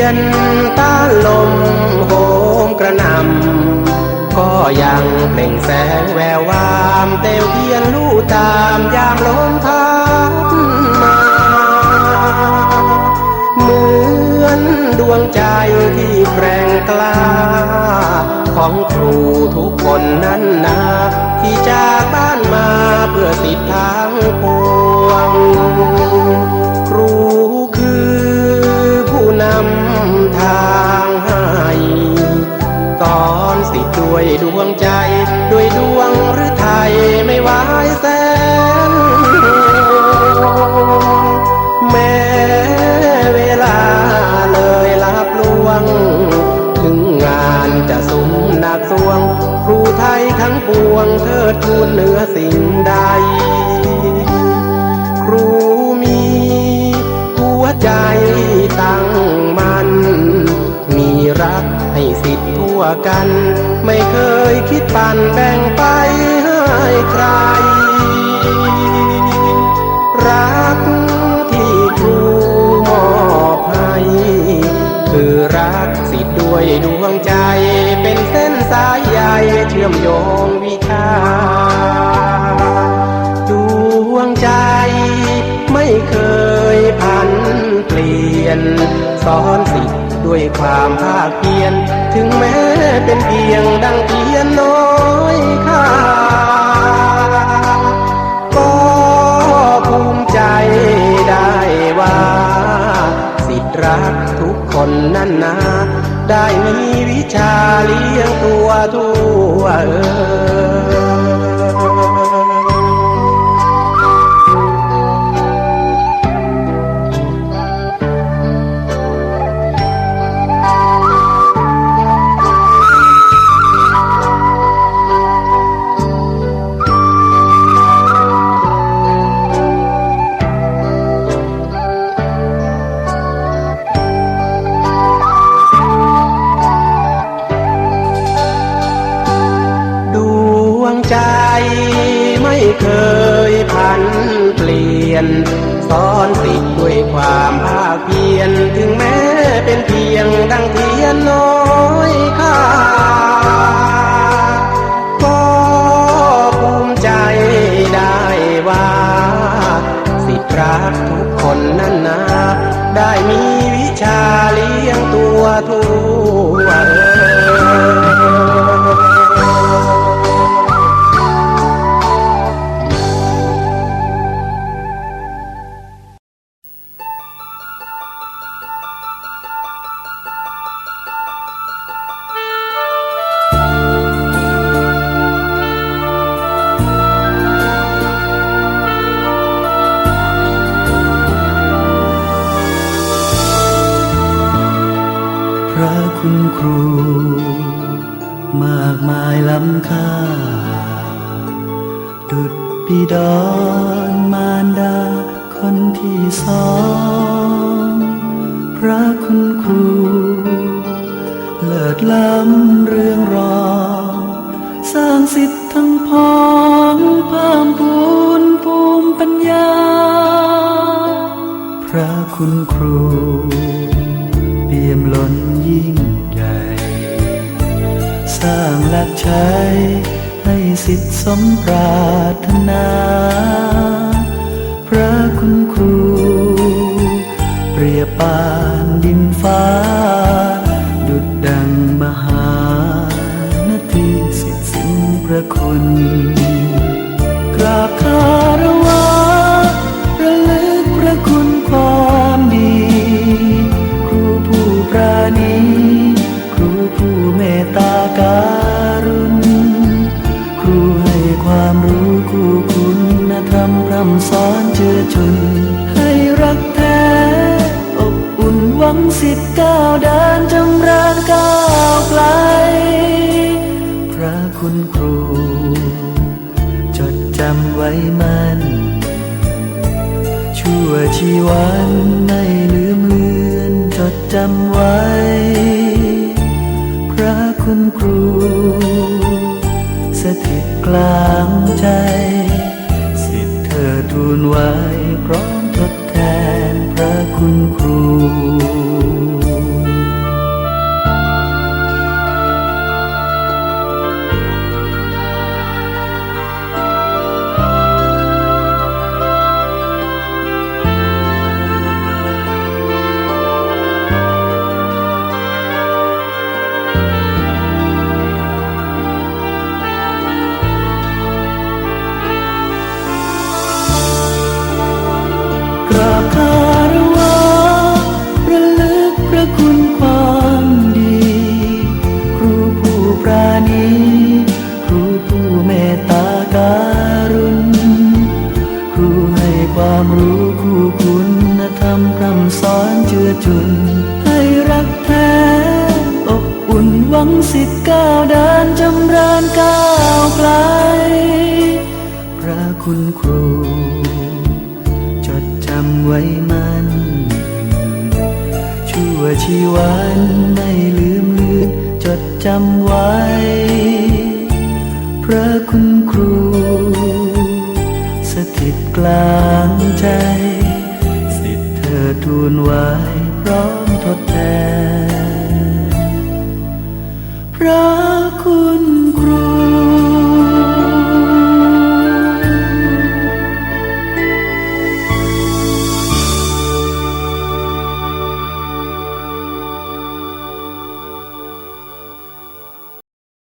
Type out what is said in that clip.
ยนต้านลมโหมกระนำก็ยังเปล่งแสงแวววามเตวเทียนลู่ตามยามลมพัดมาเหมือนดวงใจที่แกร่งกล้า ของครูทุกคนนั้นนาที่จากบ้านมาเพื่อสิทธิทางปวง ด้วยดวงใจ ด้วยดวงหรือไทยไม่ไหวแสน แม้เวลาเลยลับลวง ถึงงานจะสุ่มหนักสวง ครูไทยทั้งปวงเทิดทูนเหนือสิ่งใด ครูมีหัวใจตั้งมัน มีรักให้สิทธิ วกัน ไม่เคยคิดปันแบ่งไปให้ใคร รักที่ครูมอบให้ คือรักสิทธิ์ด้วยดวงใจ เป็นเส้นสายใยเชื่อมโยงวิชาดวงใจไม่เคยพันเปลี่ยนสอนสิทธิ์ ด้วยความภาคเพียรถึงแม้เป็นเพียงดังเทียนน้อยค่าก็ภูมิใจได้ว่า สิทธิรักทุกคนนั่นนาได้มีวิชาเลี้ยงตัวทั่วเออ เคยพันเปลี่ยนสอนสิทธิ์ด้วยความภาคเพียรถึงแม้เป็นเพียงดังเทียนน้อยค่าก็ภูมิใจได้ว่า สิทธิรักทุกคนนั่นนาได้มีวิชาเลี้ยงตัวทั่ว ครู มากมายล้ำค่า ดุดบิดอนมารดาคนที่สองพระคุณครู เลิศล้ำเรื่องรองสร้างสิทธิ์ทั้งพ้องเพิ่มพูนภูมิปัญญา พระคุณครู เปี่ยมล้น สร้างหลักใช้ให้สิทธิสมปรารถนา พระคุณครู เปรียบปานดินฟ้า ดุดดังมหานาทีสิทธิสิ้นพระคุณ สิทธิ์ก้าวเดินจำเริญก้าวไกล พระคุณครู จดจำไว้มัน ชั่วชีวันไม่ลืมเลือนจดจำไว้ พระคุณครู สถิตกลางใจ สิทธิ์เธอทูลไว้เพร้ คุณครู สอนเจือจุน ให้รักแท้อบอุ่นหวังสิทธิ์ก้าวเดินจำเริญก้าวไกล พระคุณครู จดจำไว้มัน ชั่วชีวันไม่ลืมลืมจดจำไว้ พระคุณครู สถิตกลางใจ อทูลไว้พร้อมทดแทนพระคุณ